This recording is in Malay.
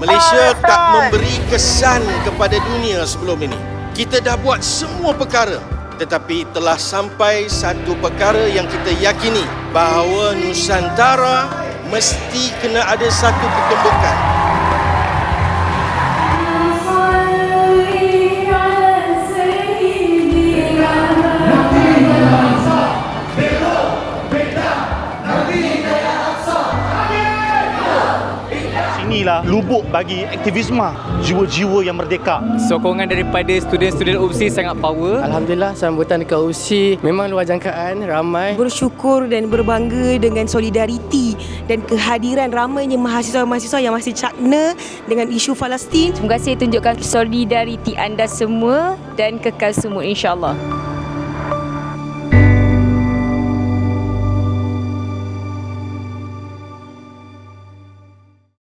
kita tak memberi kesan kepada dunia sebelum ini. Kita dah buat semua perkara tetapi telah sampai satu perkara yang kita yakini bahawa Nusantara mesti kena ada satu ketumbukan. Sinilah lubuk bagi aktivisme jiwa-jiwa yang merdeka. Sokongan daripada student-student OPSI sangat power. Alhamdulillah sambutan dekat USI memang luar jangkaan ramai bersyukur dan berbangga dengan solidariti dan kehadiran ramainya mahasiswa-mahasiswa yang masih cakna dengan isu Palestin. Semoga saya tunjukkan solidariti anda semua dan kekal semua insyaAllah.